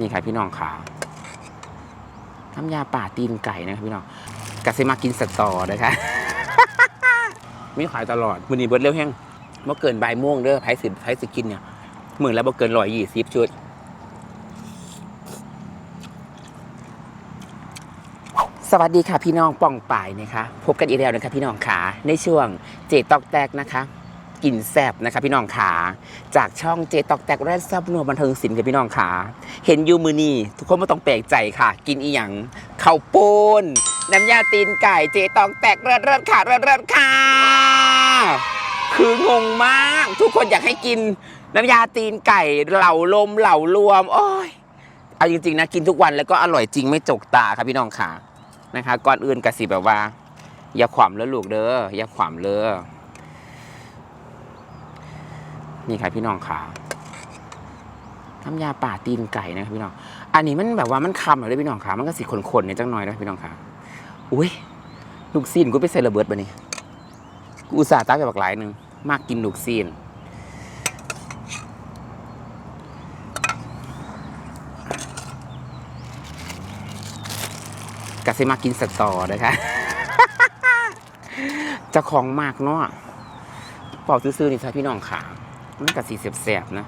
นี่ค่ะพี่น้องขาน้ำยาป่าตีนไก่นะครับพี่น้องกะสิมากินสตอนะคะมีขายตลอดมือนี้เบิดเร็วแห้งเมื่อเกินใบม่วงเด้อไผ่สิไผ่สิกินเนี่ยหมื่นแล้วบ่เกินร้อยยี่สิบชุดสวัสดีค่ะพี่น้องป่องป่ายนะคะ พบกันอีกแล้วนะคะพี่น้องขาในช่วงเจตอกแตกนะคะ กินแซบนะคะพี่น้องขาจากช่องเจตอกแตกแรดซับนัวบันเทิงศิลป์กับพี่น้องขาเห็นยูมือนี่ทุกคนไม่ต้องแปลกใจค่ะ กินอีหยังข้าวปูนน้ำยาตีนไก่เจตอกแตกเริศเริศค่ะเริศเริศค่ะคืองงมาก ทุกคนอยากให้กินน้ำยาตีนไก่เหล่าลมเหล่ารวมโอ้ยเอาจริงๆนะกินทุกวันแล้วก็อร่อยจริงไม่จกตาครับพี่น้องขานะคะ ก่อนอื่นกะสิแบบว่า อย่าขวามเลยลูกเด้ออย่าขวามเลย นี่ค่ะพี่น้องขาน้ำยาป่าตีนไก่นะครับพี่น้อง อันนี้มันแบบว่ามันคำเลยพี่น้องขามันก็สิขนๆในจังหน่อยนะพี่น้องขาอุ้ยลูกซีนกูไปใส่ระเบิดบะนี่กูอุตส่าห์ตั้งไปบักหลายหนึ่งมากกินลูกซีนกะสิมากินสตอนะคะเจะของมากเนาะเป่าซื้อๆนี่ใช่พี่น้องขา มันกะสีเสียบๆนะ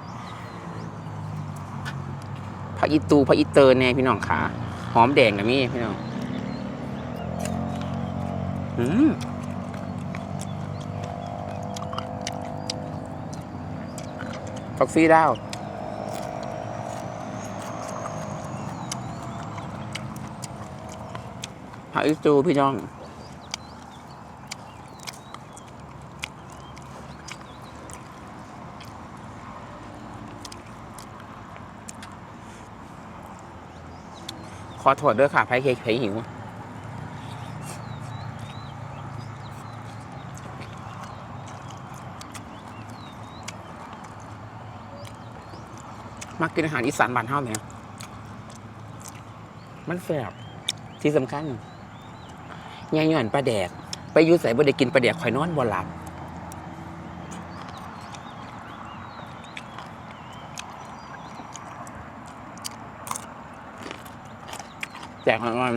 ผักอีตูผักอีเตอร์แน่พี่น้องขาหอมแดงกับมี่พี่น้องอืมฟักซี่ดาวผักอีจูพี่น้อง ขอโทษด้วยค่ะไพ่เคกไพ่หิวมากินอาหารอีสานบ้านเฮาเนี่ย มันแซ่บที่สำคัญยายหย่อนปลาแดก ไปอยูใส่บ่ได้กินปลาแดกข่อยนอนบ่หลับ แจกของมัน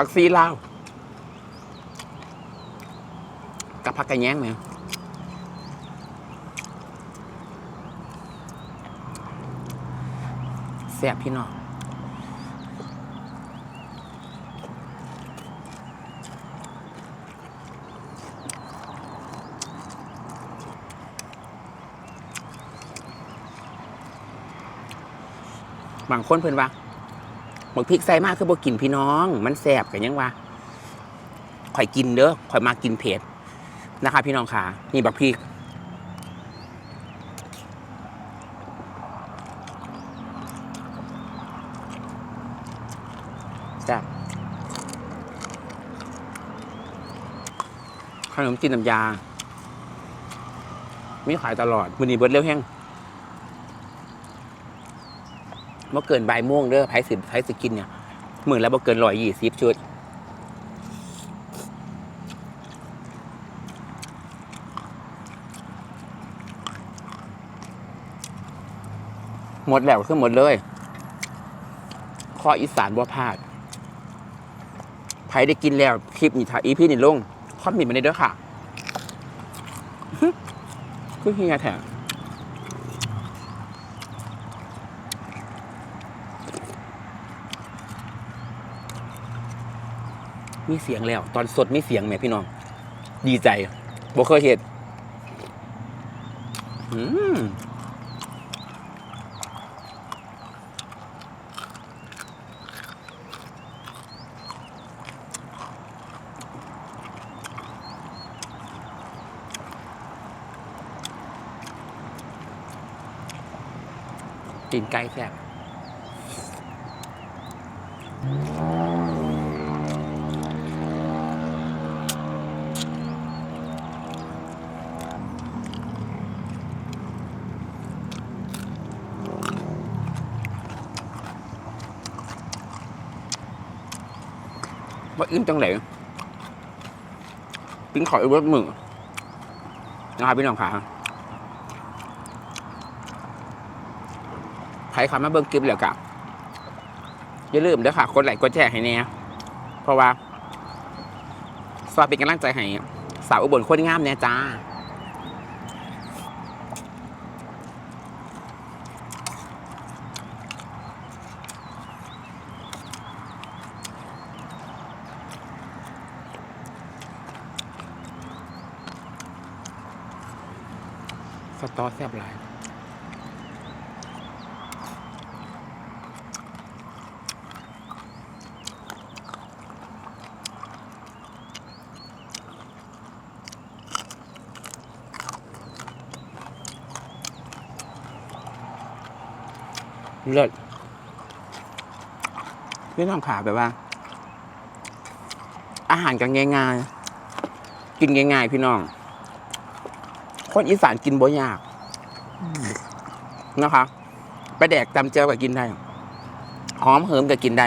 ผักซีลาวกับผักกระแยงไหมแซ่บพี่น้องบางคนเพิ่นว่า หมกพริกใส่มากคือบ่กินพี่น้อง มันแสบกันยังวะข่อยกินเด้อข่อยมากินเผ็ดนะคะ พี่น้องค่ะนี่บักพริกแซ่บขนมจีนน้ำยา มีขายตลอดมือนี้เบิร์ดเร็วแห้ง เมื่อเกินใบม่วงเด้อไผ่สิไผ่สิกินเนี่ยหมื่นแล้วบ่เกินร้อยยี่สิบชุดหมดแล้วคือหมดเลย ข้ออีสานบ่พลาดไผ่ได้กินแล้ว คลิปนี้ถ่ายอีพี่นี่ลงคอมเมนต์มาได้ด้วยค่ะ คือเฮียแถ มีเสียงแล้ว ตอนสดมีเสียงไหมพี่น้อง ดีใจบ่เคยเห็นอืมกินไก่แซ่บ ว่าอิ่มจังเลยปิ้งขออีกรสมือนะครับพี่น้องขาใครขับมาเบิ้งกิฟต์แล้วกะอย่าลืมเด้อค่ะกดไลค์กดแชร์ให้แน่เพราะว่าสวัสดีเป็นกำลังใจให้สาวอุบลคนงามแน่จ้า สตอแซ่บหลายเลิศพี่น้องขาแบบว่า อาหารกันง่ายๆ กินง่ายๆ พี่น้อง คนอีสานกินบ่ยากนะคะไปแดกตำเจียวก็กินได้ หอมเหิมก็กินได้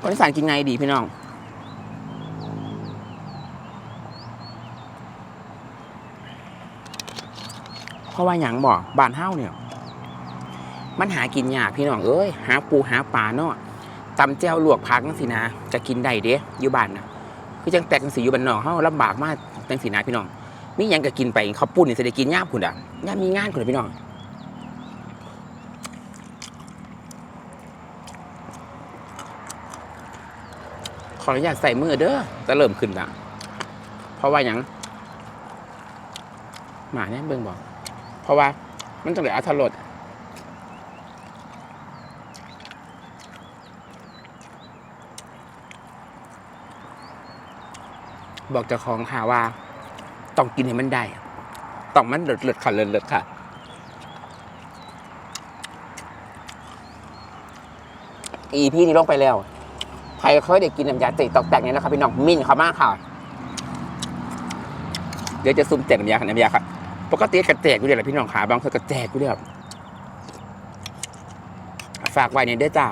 คนอีสานกินไงดีพี่น้อง เพราะว่าอย่างบอกบ้านเฮ้าเนี่ย มันหากินยากพี่น้องเอ้ยหาปูหาปลาเนาะตำแจ่วลวกผักนั่นสินะจะกินได้เด้อยู่บ้านนะคือจังแตกจังสีอยู่บ้านนอกเฮาลำบากมากจังสีนะพี่น้อง มียังก็กินไปข้าวปุ้นนี่สิได้กินยามพุ่นอะยามมีงานพุ่นอพี่น้องขออนุญาตใส่มือเด้อจะเริ่มขึ้นละเพราะว่าหยังหมาเนี่ยเบิ่งบอก เพราะว่ามันต้องเหลืออัตรสบอกเจ้าของค่ะว่า ต้องกินให้มันได้ ต้องมันเลิศเลิศค่ะเลิศเลิศค่ะอีพี่นี่ลงไปแล้วใครเคยได้กินน้ำยาตีตอกแตกเนี่ยนะครับพี่น้องมินเขามากค่ะ เดี๋ยวจะซุ่มแจกน้ำยาค่ะน้ำยาค่ะปกติกระแจกอยู่เดียวแหละพี่น้องขาบางคนกระแจกอยู่เดียวฝากไว้ในเด้จ้า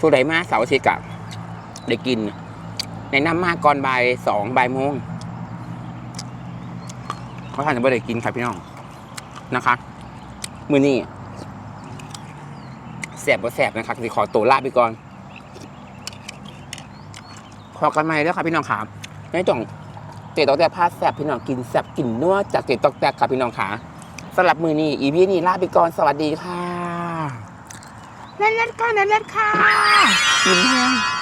ผู้ใดมาเสาร์อาทิตย์กะได้กิน ในน้ำมากก่อนบ่ายสองบ่ายโมง เขาทานจะไม่ได้กินครับพี่น้องนะคะ มือนี้แสบบ่แสบนะครับสิขอตัวลาไปก่อนพอกันไหมแล้วครับพี่น้องครับในจ่องเจตอกแตกพาแสบพี่น้องกินแสบกินนัวจากเจตอกแตกครับพี่น้องขาสำหรับมือนี้อีพีนี้ลาไปก่อนสวัสดีค่ะเล่นๆค่ะเล่นๆค่ะกินแห้ง